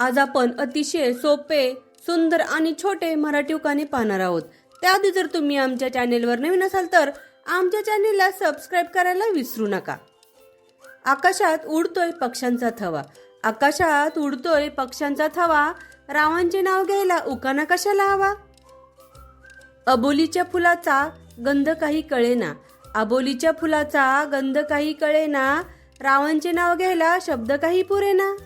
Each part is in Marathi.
आज आपण अतिशय सोपे सुंदर आणि छोटे मराठी उखाणे पाहणार आहोत. त्याआधी जर तुम्ही आमच्या चॅनेलवर नवीन असाल तर आमच्या चॅनेलला सबस्क्राईब करायला विसरू नका. आकाशात उडतोय पक्ष्यांचा थवा. आकाशात उडतोय पक्ष्यांचा थवा. रावांचे नाव घ्यायला उकाना कशाला हवा? अबोलीच्या फुलाचा गंध काही कळेना. अबोलीच्या फुलाचा गंध काही कळेना. रावांचे नाव घ्यायला शब्द काही पुरेना.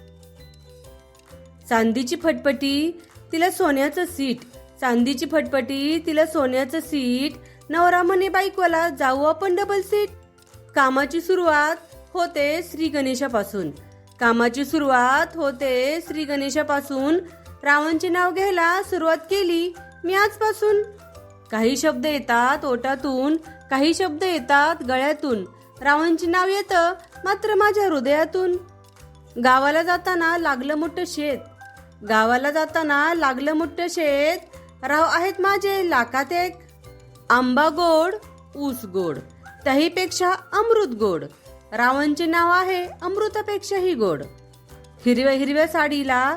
चांदीची फटफटी तिला सोन्याचं सीट. चांदीची फटफटी तिला सोन्याचं सीट. नवरा म्हणे बाईकवाला जाऊ आपण डबल सीट कामाची सुरुवात होते श्री गणेशापासून. कामाची सुरुवात होते श्री गणेशापासून. रावणचे नाव घ्यायला सुरुवात केली मी आजपासून. काही शब्द येतात ओटातून काही शब्द येतात गळ्यातून. रावणचे नाव येतं मात्र माझ्या हृदयातून. गावाला जाताना लागलं मोठं शेत. गावाला जाताना लागलं मोठं शेत. राव आहेत माझे लाकात एक. आंबा गोड ऊस गोड. त्याहीपेक्षा अमृत गोड. रावणचे नाव आहे अमृतापेक्षाही गोड. हिरव्या हिरव्या साडीला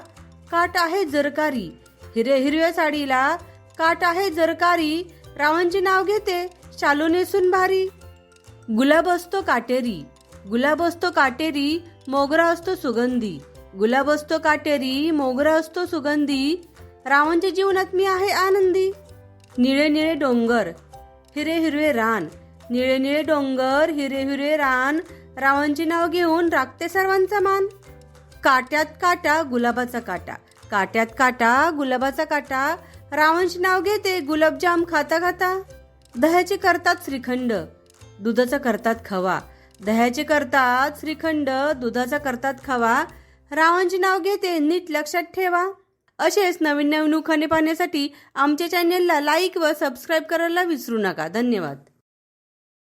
काट आहे जरकारी. हिरव्या हिरव्या साडीला काट आहे जरकारी. रावणचे नाव घेते शालू नेसून भारी. गुलाब असतो काटेरी. गुलाब असतो काटेरी मोगरा असतो सुगंधी. गुलाब असतो काटेरी मोगरा असतो सुगंधी. रावणच्या जीवनात मी आहे आनंदी. निळे निळे डोंगर हिरे हिरवे रान. निळे निळे डोंगर हिरे हिरवे रान. रावणचे नाव घेऊन राखते सर्वांचा मान. काट्यात काटा गुलाबाचा काटा. काट्यात काटा गुलाबाचा काटा. रावणचे नाव घेते गुलाबजाम खाता खाता दह्याचे करतात श्रीखंड दुधाचा करतात खवा. दह्याचे करतात श्रीखंड दुधाचा करतात खवा. रावणचे नाव घेते नीट लक्षात ठेवा. असेच नवीन नवीन उखाणे पाहण्यासाठी आमच्या चॅनेलला लाईक व सबस्क्राईब करायला विसरू नका. धन्यवाद.